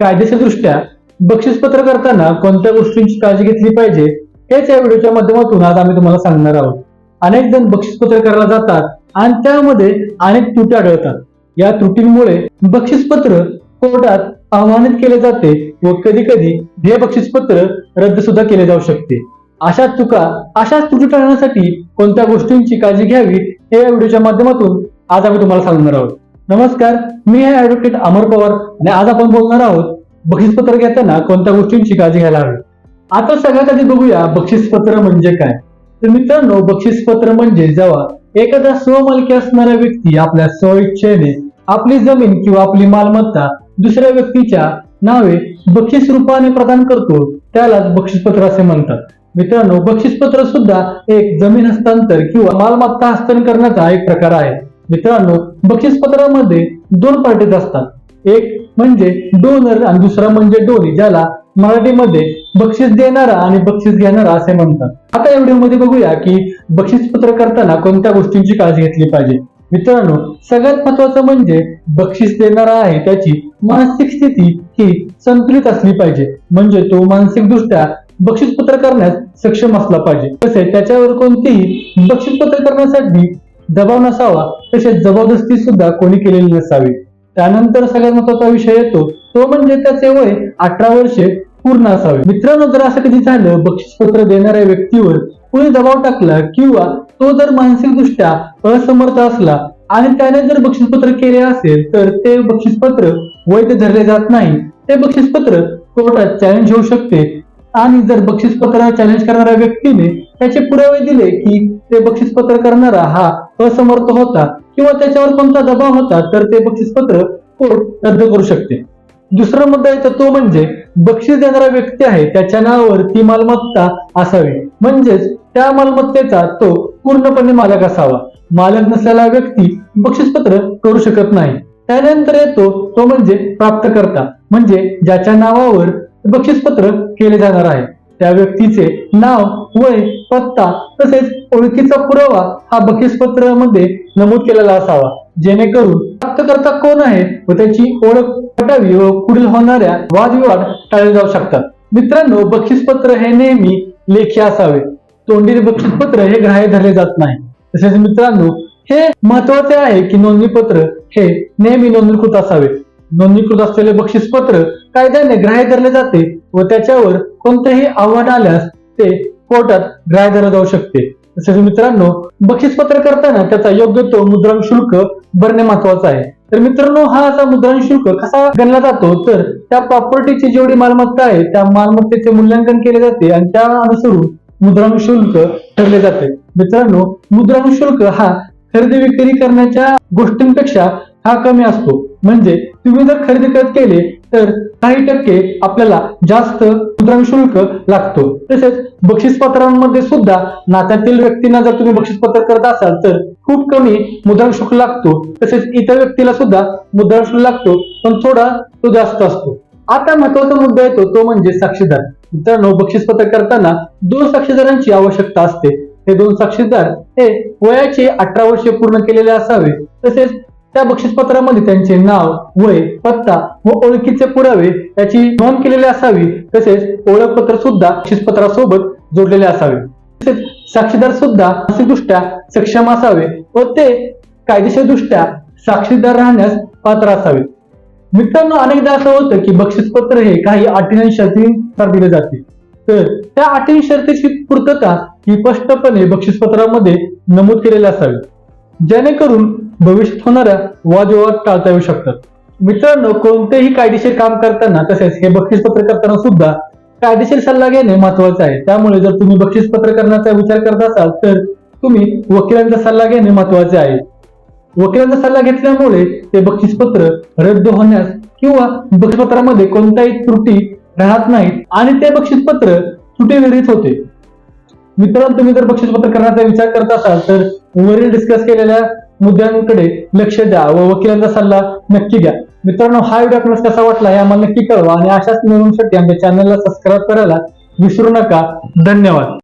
कायदेशीरदृष्ट्या बक्षीसपत्र करताना कोणत्या गोष्टींची काळजी घेतली पाहिजे हेच या व्हिडिओच्या माध्यमातून आज आम्ही तुम्हाला सांगणार आहोत. अनेक जण बक्षीसपत्र करायला जातात आणि त्यामध्ये अनेक त्रुटी आढळतात. या त्रुटींमुळे बक्षीसपत्र कोर्टात आव्हानित केले जाते व कधी कधी हे बक्षीसपत्र रद्द सुद्धा केले जाऊ शकते. अशा चुका अशा त्रुटी टाळण्यासाठी कोणत्या गोष्टींची काळजी घ्यावी हे या व्हिडिओच्या माध्यमातून आज आम्ही तुम्हाला सांगणार आहोत. नमस्कार मी आहे ऍडव्होकेट अमर पवार आणि आज आपण बोलणार आहोत बक्षीसपत्र घेताना कोणत्या गोष्टींची काळजी घ्यायला हवी? आता सगळ्यात आधी बघूया बक्षीसपत्र म्हणजे काय. तर मित्रांनो बक्षीसपत्र म्हणजे जेव्हा एखादा स्वमालकी असणारा व्यक्ती आपल्या स्वइच्छेने आपली जमीन किंवा आपली मालमत्ता दुसऱ्या व्यक्तीच्या नावे बक्षीस रूपाने प्रदान करतो त्यालाच बक्षीसपत्र असे म्हणतात. मित्रांनो बक्षीसपत्र सुद्धा एक जमीन हस्तांतर किंवा मालमत्ता हस्तांतरण करण्याचा एक प्रकार आहे. मित्रांनो बक्षीसपत्रामध्ये दोन पार्टीज असतात. एक म्हणजे डोनर आणि दुसरा म्हणजे डोरी ज्याला मराठीमध्ये बक्षीस देणारा आणि बक्षीस घेणारा असे म्हणतात. आता या व्हिडिओमध्ये बघूया की बक्षीसपत्र करताना कोणत्या गोष्टींची काळजी घेतली पाहिजे. मित्रांनो सगळ्यात महत्वाचं म्हणजे बक्षीस देणारा आहे त्याची मानसिक स्थिती ही संतुलित असली पाहिजे. म्हणजे तो मानसिक दृष्ट्या बक्षीसपत्र करण्यास सक्षम असला पाहिजे. तसेच त्याच्यावर कोणतीही बक्षीसपत्र करण्यासाठी दबाव नसावा तसेच जबरदस्ती सुद्धा कोणी केलेली नसावी. त्यानंतर सगळ्यात महत्त्वाचा विषय येतो तो म्हणजे त्याचे वय अठरा वर्षे पूर्ण असावे. मित्रांनो जर असं कधी झालं बक्षीसपत्र देणाऱ्या व्यक्तीवर कोणी दबाव टाकला किंवा तो जर मानसिकदृष्ट्या असमर्थ असला आणि त्याने जर बक्षीसपत्र केले असेल तर ते बक्षीसपत्र वैध धरले जात नाही. ते बक्षीसपत्र कोर्टात चॅलेंज होऊ शकते. आणि जर बक्षीसपत्र चॅलेंज करणाऱ्या व्यक्तीने त्याचे पुरावे दिले की ते बक्षीसपत्र करणारा हा असमर्थ होता किंवा त्याच्यावर कोणता दबाव होता तर ते बक्षीसपत्र कोर्ट रद्द करू शकते. दुसरा मुद्दा येतो तो म्हणजे बक्षीस देणारा व्यक्ती आहे त्याच्या नावावर ती मालमत्ता असावी. म्हणजेच त्या मालमत्तेचा तो पूर्णपणे मालक असावा. मालक नसलेला व्यक्ती बक्षीसपत्र करू शकत नाही. त्यानंतर येतो तो म्हणजे प्राप्तकर्ता. म्हणजे ज्याच्या नावावर बक्षीसपत्र केले जाणार आहे. त्या व्यक्तीचे नाव वय पत्ता तसेच ओळखीचा पुरावा हा बक्षीसपत्रमध्ये नमूद केलेला असावा. जेणेकरून प्राप्तकर्ता कोण आहे व त्याची ओळख पटावी व पुढील होणाऱ्या वादविवाद टाळले जाऊ शकतात. मित्रांनो बक्षीसपत्र हे नेहमी लेखी असावे. तोंडी बक्षीसपत्र हे ग्राह्य धरले जात नाही. तसेच मित्रांनो हे महत्त्वाचे आहे की नोंदणीपत्र हे नेहमी नोंदणीकृत असावे. नोंदणीकृत असलेले बक्षीसपत्र कायद्याने ग्राह्य धरले जाते व त्याच्यावर कोणतेही आव्हान आल्यास ते कोर्टात ग्राह्य धरले जाऊ शकते. तसेच मित्रांनो बक्षीसपत्र करताना त्याचा योग्य तो मुद्रांक शुल्क भरणे महत्वाचं आहे. तर मित्रांनो हा असा मुद्रांक शुल्क कसा गणला जातो? तर त्या प्रॉपर्टीची जेवढी मालमत्ता आहे त्या मालमत्तेचे मूल्यांकन केले जाते आणि त्या अनुसरून मुद्रांक शुल्क ठरले जाते. मित्रांनो मुद्रांक शुल्क हा खरेदी विक्री करण्याच्या गोष्टींपेक्षा हा कमी असतो. म्हणजे तुम्ही जर खरेदी करत केले तर काही टक्के आपल्याला जास्त मुद्रण शुल्क लागतो. तसेच बक्षीसपत्रांमध्ये सुद्धा नात्यातील व्यक्तींना जर तुम्ही बक्षीसपत्र करत असाल तर खूप कमी मुद्रण शुल्क लागतो. तसेच इतर व्यक्तीला सुद्धा मुद्रांक शुल्क लागतो पण थोडा तो जास्त असतो. आता महत्त्वाचा मुद्दा येतो तो म्हणजे साक्षीदार. मित्रांनो बक्षीसपत्र करताना दोन साक्षीदारांची आवश्यकता असते. हे दोन साक्षीदार हे वयाचे अठरा वर्षे पूर्ण केलेले असावे. तसेच त्या बक्षीसपत्रामध्ये त्यांचे नाव वय पत्ता व ओळखीचे पुरावे याची नोंद केलेली असावी. तसेच ओळखपत्र सुद्धा बक्षीसपत्रासोबत जोडलेले असावे. तसेच साक्षीदार सुद्धा दृष्ट्या सक्षम असावे व ते कायदेशीरदृष्ट्या साक्षीदार राहण्यास पात्र असावे. मित्रांनो अनेकदा असं होतं की बक्षीसपत्र हे काही अटी आणि शर्तींनुसार दिले जाते. तर त्या अटी शर्तीची पूर्तता ही स्पष्टपणे बक्षीसपत्रामध्ये नमूद केलेली असावी. जेणेकरून भविष्यात होणाऱ्या वादविवाद टाळता येऊ शकतात. मित्रांनो कोणतेही कायदेशीर काम करताना तसेच हे बक्षीसपत्र करताना सुद्धा कायदेशीर सल्ला घेणे महत्त्वाचे आहे. त्यामुळे जर तुम्ही बक्षीसपत्र करण्याचा विचार करत असाल तर तुम्ही वकिलांचा सल्ला घेणे महत्त्वाचे आहे. वकिलांचा सल्ला घेतल्यामुळे ते बक्षीसपत्र रद्द होण्यास किंवा बक्षीसपत्रामध्ये कोणत्याही त्रुटी राहत नाहीत आणि ते बक्षीसपत्र त्रुटीविरहित होते. मित्रांनो तुम्ही जर बक्षीसपत्र करण्याचा विचार करत असाल तर वरील डिस्कस केलेल्या मुद्द्यांकडे लक्ष द्या व वकिलांचा सल्ला नक्की द्या मित्रांनो हा व्हिडिओ आपल्याला कसा वाटला हे आम्हाला नक्की कळवा आणि अशाच मिळवण्यासाठी आमच्या चॅनलला सबस्क्राईब करायला विसरू नका. धन्यवाद.